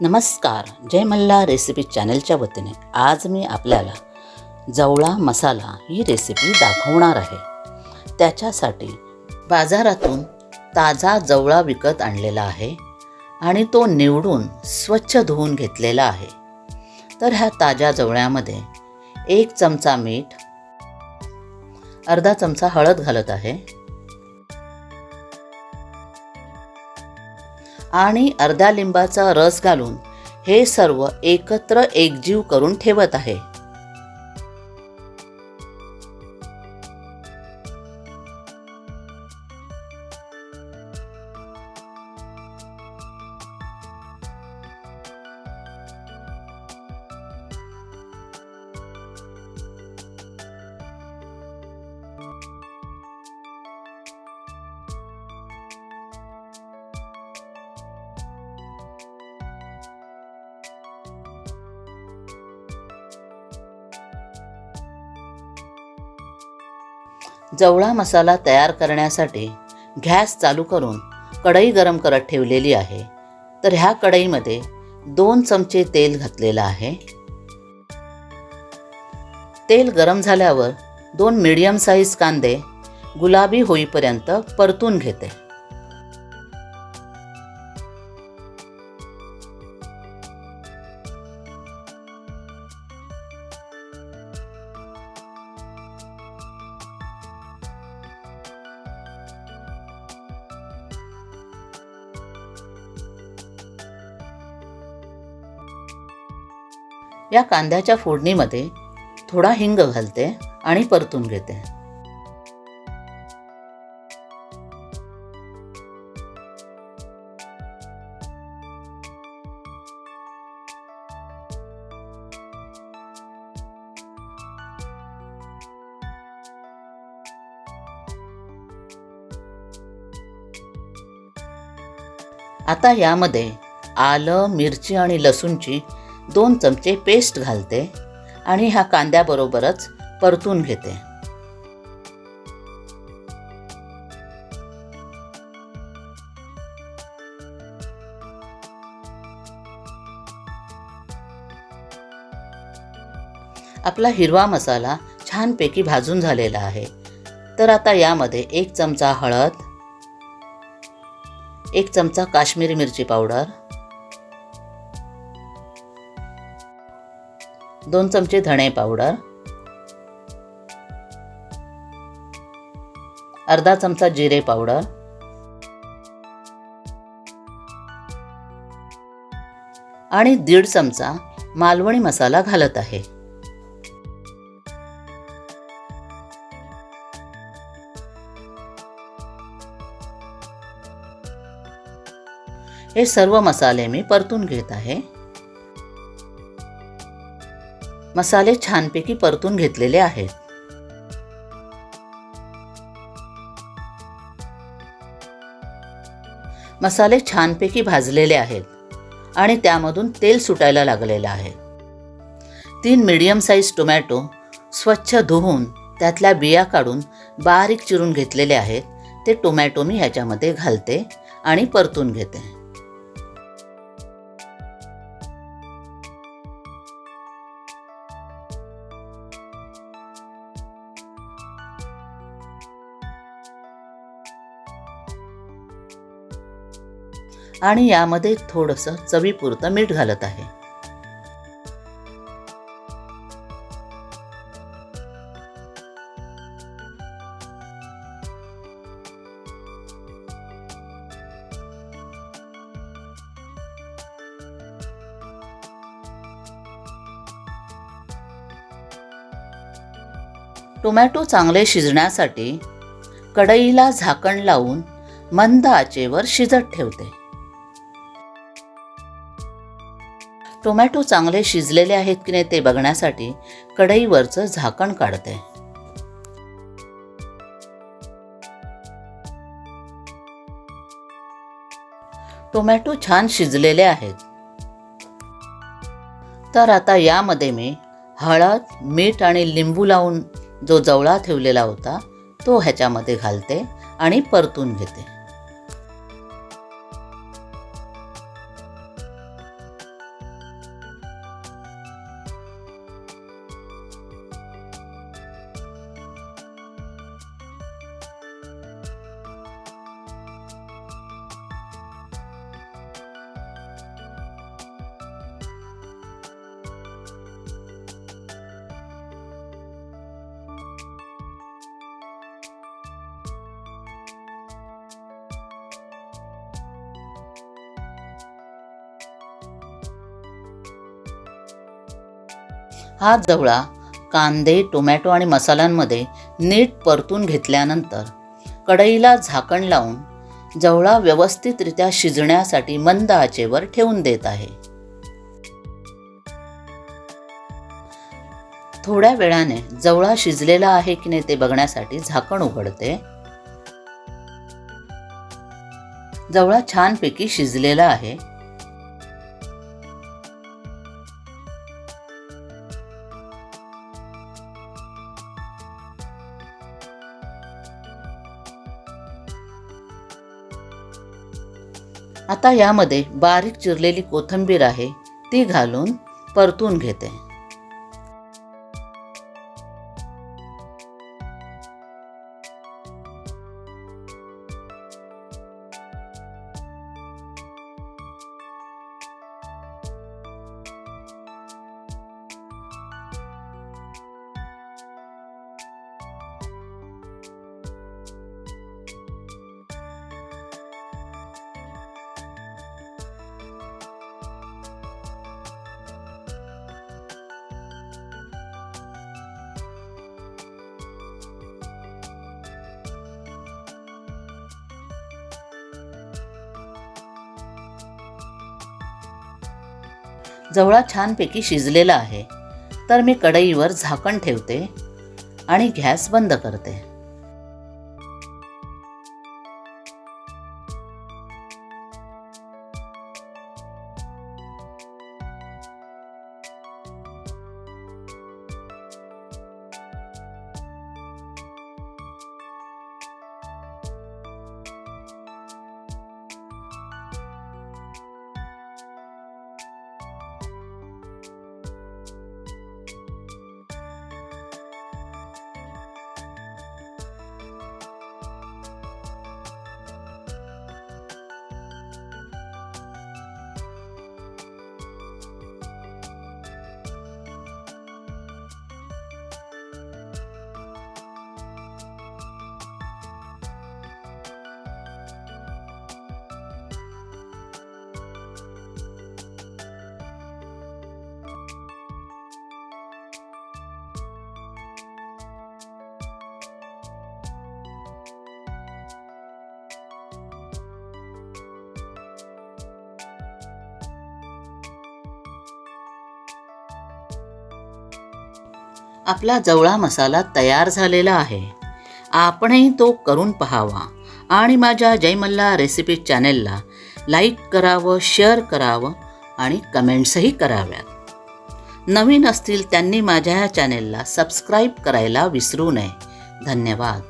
नमस्कार. जय मल्ला रेसिपी चॅनलच्या वतीने आज मी आपल्याला जवळा मसाला ही रेसिपी दाखवणार आहे. त्याच्यासाठी बाजारातून ताजा जवळा विकत आणलेला आहे आणि तो निवडून स्वच्छ धुवून घेतलेला आहे. तर ह्या ताज्या जवळ्यामध्ये एक चमचा मीठ अर्धा चमचा हळद घालत आहे. आणि अर्धा लिंबाचा रस घालून हे सर्व एकत्र एकजीव करून ठेवत आहे. जवळा मसाला तयार करण्यासाठी गॅस चालू करून कढई गरम करत ठेवलेली आहे. तर ह्या कढईमध्ये दोन चमचे तेल घातलेलं आहे. तेल गरम झाल्यावर दोन मीडियम साईज कांदे गुलाबी होईपर्यंत परतून घेते. या कांद्याच्या फोडणीमध्ये थोडा हिंग घालते आणि परतून घेते. आता यामध्ये आलं मिरची आणि लसूणची दोन चमचे पेस्ट घालते आणि ह्या कांद्याबरोबरच परतून घेते. आपला हिरवा मसाला छानपैकी भाजून झालेला आहे. तर आता यामध्ये एक चमचा हळद एक चमचा काश्मीरी मिरची पावडर दोन चमचे धणे पावडर अर्धा चमचा जिरे पावडर आणि दीड चमचा मालवणी मसाला घालत आहे. हे सर्व मसाले मी परतून घेत आहे. मसाले छानपैकी परतून घेतलेले आहेत. मसाले छानपैकी भाजलेले आहेत आणि त्यामधून तेल सुटायला लागलेलं आहे. तीन मीडियम साईज टोमॅटो स्वच्छ धुवून त्यातल्या बिया काढून बारीक चिरून घेतलेले आहेत. ते टोमॅटो मी ह्याच्यामध्ये घालते आणि परतून घेते. आणि यामध्ये थोडंसं चवीपुरतं मीठ घालत आहे. टोमॅटो चांगले शिजण्यासाठी कढईला झाकण लावून मंद आचेवर शिजत ठेवते. टोमॅटो चांगले शिजलेले आहेत की नाही ते बघण्यासाठी कढईवरचं झाकण काढते. टोमॅटो छान शिजलेले आहेत. तर आता यामध्ये मी हळद मीठ आणि लिंबू लावून जो जवळा ठेवलेला होता तो ह्याच्यामध्ये घालते आणि परतून घेते. हा जवळा कांदे टोमॅटो आणि मसाल्यांमध्ये नीट परतून घेतल्यानंतर कढईला झाकण लावून जवळा व्यवस्थितरित्या शिजण्यासाठी मंद आचेवर ठेवून देत आहे. थोड्या वेळाने जवळा शिजलेला आहे की नाही ते बघण्यासाठी झाकण उघडते. जवळा छानपैकी शिजलेला आहे. आता यामध्ये बारीक चिरलेली कोथिंबीर आहे ती घालून परतून घेते. जवळा छानपैकी शिजलेला आहे. तर मी कढईवर झाकण ठेवते आणि गॅस बंद करते. आपला जवळा मसाला तयार झालेला आहे. आपणही तो करून पहावा आणि माझ्या जयमल्ला रेसिपी चॅनेलला लाईक करावं शेअर करावं आणि कमेंट्सही कराव्यात. नवीन असतील त्यांनी माझ्या ह्या चॅनेलला सबस्क्राईब करायला विसरू नये. धन्यवाद.